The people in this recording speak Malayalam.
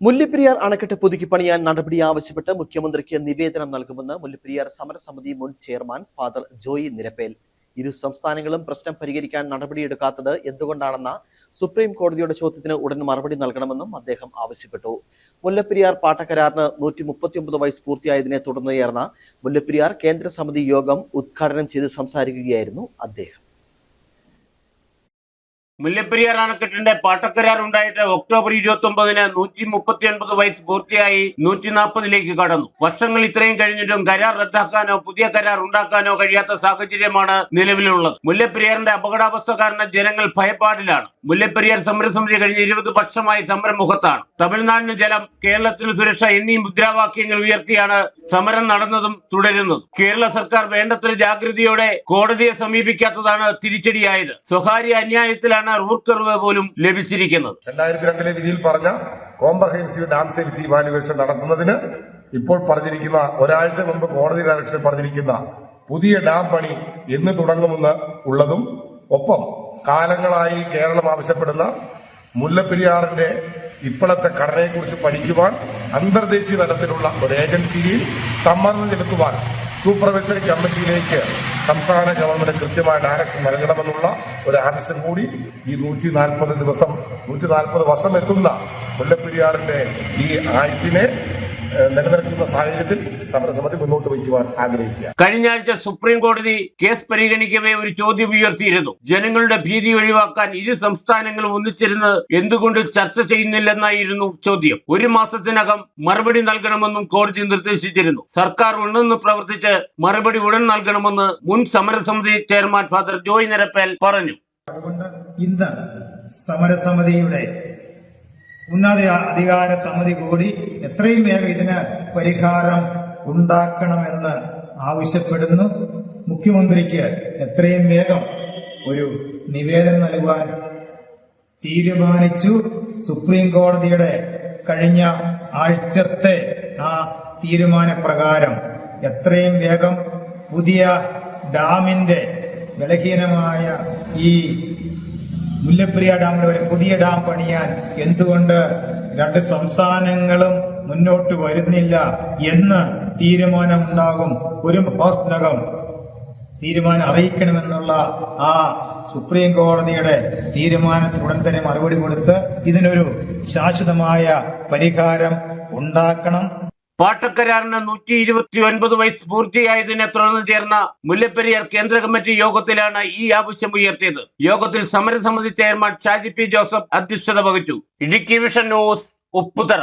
മുല്ലപ്പെരിയാർ അണക്കെട്ട് പുതുക്കി പണിയാൻ നടപടി ആവശ്യപ്പെട്ട് മുഖ്യമന്ത്രിക്ക് നിവേദനം നൽകുമെന്ന് മുല്ലപ്പെരിയാർ സമരസമിതി മുൻ ചെയർമാൻ ഫാദർ ജോയി നിരപ്പേൽ. ഇരു സംസ്ഥാനങ്ങളും പ്രശ്നം പരിഹരിക്കാൻ നടപടിയെടുക്കാത്തത് എന്തുകൊണ്ടാണെന്ന സുപ്രീം കോടതിയുടെ ചോദ്യത്തിന് ഉടൻ മറുപടി നൽകണമെന്നും അദ്ദേഹം ആവശ്യപ്പെട്ടു. മുല്ലപ്പെരിയാർ പാട്ടക്കരാറിന് നൂറ്റി മുപ്പത്തിയൊമ്പത് വയസ്സ് പൂർത്തിയായതിനെ തുടർന്ന് ചേർന്ന മുല്ലപ്പെരിയാർ കേന്ദ്ര സമിതി യോഗം ഉദ്ഘാടനം ചെയ്ത് സംസാരിക്കുകയായിരുന്നു അദ്ദേഹം. മുല്ലപ്പെരിയാർ അണക്കെട്ടിന്റെ പാട്ടക്കരാർ ഉണ്ടായിട്ട് ഒക്ടോബർ ഇരുപത്തി ഒമ്പതിന് നൂറ്റി മുപ്പത്തി ഒൻപത് വയസ്സ് പൂർത്തിയായി നൂറ്റി നാൽപ്പതിലേക്ക് കടന്നു. വർഷങ്ങൾ ഇത്രയും കഴിഞ്ഞിട്ടും കരാർ റദ്ദാക്കാനോ പുതിയ കരാർ ഉണ്ടാക്കാനോ കഴിയാത്ത സാഹചര്യമാണ് നിലവിലുള്ളത്. മുല്ലപ്പെരിയാറിന്റെ അപകടാവസ്ഥ കാരണം ജനങ്ങൾ ഭയപ്പാടിലാണ്. മുല്ലപ്പെരിയാർ സമരസമിതി കഴിഞ്ഞ ഇരുപത് വർഷമായി സമരമുഖത്താണ്. തമിഴ്നാടിന് ജലം കേരളത്തിന് സുരക്ഷ എന്നീ മുദ്രാവാക്യങ്ങൾ ഉയർത്തിയാണ് സമരം നടന്നതും തുടരുന്നതും. കേരള സർക്കാർ വേണ്ടത്ര ജാഗ്രതയോടെ കോടതിയെ സമീപിക്കാത്തതാണ് തിരിച്ചടിയായത്. സ്വകാര്യ അന്യായത്തിലാണ് റൂട്ട് കർവ് പോലും ലഭിച്ചിരിക്കുന്നത്. രണ്ടായിരത്തി രണ്ടിലെ വിധിയിൽ പറഞ്ഞ കോംപ്രഹെൻസീവ് ഡാം സേഫ്റ്റി ഇവാലുവേഷൻ നടത്തുന്നതിന് ഇപ്പോൾ പറഞ്ഞിരിക്കുന്ന ഒരാഴ്ച മുമ്പ് കോടതി ഡയറക്ഷനിൽ പറഞ്ഞിരിക്കുന്ന പുതിയ ഡാം പണി എന്ന് തുടങ്ങുമെന്ന് ഉള്ളതും ഒപ്പം കാലങ്ങളായി കേരളം ആവശ്യപ്പെടുന്ന മുല്ലപ്പെരിയാറിന്റെ ഇപ്പോഴത്തെ ഘടനയെക്കുറിച്ച് പഠിക്കുവാൻ അന്തർദേശീയ തലത്തിലുള്ള ഒരു ഏജൻസിയിൽ സമ്മർദ്ദം ചെലുത്തുവാൻ സൂപ്പർവൈസറി കമ്മിറ്റിയിലേക്ക് സംസ്ഥാന ഗവൺമെന്റ് കൃത്യമായ ഡയറക്ഷൻ നൽകണമെന്നുള്ള ഒരു ആവശ്യം കൂടി ഈ നൂറ്റി നാൽപ്പത് ദിവസം നൂറ്റി നാൽപ്പത് വർഷം എത്തുന്ന മുല്ലപ്പെരിയാറിന്റെ ഈ ആയുസിനെ ഏഹ്, നിലനിർത്തുന്ന സാഹചര്യത്തിൽ സമരസമിതി മുന്നോട്ട് വയ്ക്കുവാൻ ആഗ്രഹിക്കുക. കഴിഞ്ഞ ആഴ്ച സുപ്രീം കോടതി കേസ് പരിഗണിക്കവേ ഒരു ചോദ്യം ഉയർത്തിയിരുന്നു. ജനങ്ങളുടെ ഭീതി ഒഴിവാക്കാൻ ഇരു സംസ്ഥാനങ്ങളും ഒന്നിച്ചിരുന്ന് എന്തുകൊണ്ട് ചർച്ച ചെയ്യുന്നില്ലെന്നായിരുന്നു ചോദ്യം. ഒരു മാസത്തിനകം മറുപടി നൽകണമെന്നും കോടതി നിർദ്ദേശിച്ചിരുന്നു. സർക്കാർ ഉണർന്ന് പ്രവർത്തിച്ച് മറുപടി ഉടൻ നൽകണമെന്ന് മുൻ സമരസമിതി ചെയർമാൻ ഫാദർ ജോയ് നിരപ്പേൽ പറഞ്ഞു. അതുകൊണ്ട് ഇന്ന് സമരസമിതിയുടെ ഉന്നത അധികാര സമിതി കൂടി എത്രയും വേഗം ഇതിന് പരിഹാരം ഉണ്ടാക്കണമെന്ന് ആവശ്യപ്പെടുന്നു. മുഖ്യമന്ത്രിക്ക് എത്രയും വേഗം ഒരു നിവേദനം നൽകുവാൻ തീരുമാനിച്ചു. സുപ്രീം കോടതിയുടെ കഴിഞ്ഞ ആഴ്ചത്തെ ആ തീരുമാനപ്രകാരം എത്രയും വേഗം പുതിയ ഡാമിന്റെ ബലഹീനമായ ഈ മുല്ലപ്പെരിയ ഡാമിൽ ഒരു പുതിയ ഡാം പണിയാൻ എന്തുകൊണ്ട് രണ്ട് സംസ്ഥാനങ്ങളും മുന്നോട്ട് വരുന്നില്ല എന്ന് തീരുമാനമുണ്ടാകും. ഒരു മാസത്തിനകം തീരുമാനം അറിയിക്കണമെന്നുള്ള ആ സുപ്രീം കോടതിയുടെ തീരുമാനത്തിന് ഉടൻ തന്നെ മറുപടി കൊടുത്ത് ഇതിനൊരു ശാശ്വതമായ പരിഹാരം ഉണ്ടാക്കണം. പാട്ടക്കരാറിന് നൂറ്റി ഇരുപത്തി ഒൻപത് വയസ്സ് പൂർത്തിയായതിനെ തുടർന്ന് ചേർന്ന മുല്ലപ്പെരിയാർ കേന്ദ്ര കമ്മിറ്റി യോഗത്തിലാണ് ഈ ആവശ്യം ഉയർത്തിയത്. യോഗത്തിൽ സമരസമിതി ചെയർമാൻ ഷാജി പി ജോസഫ് അധ്യക്ഷത വഹിച്ചു. Idukki vision news Upputhara.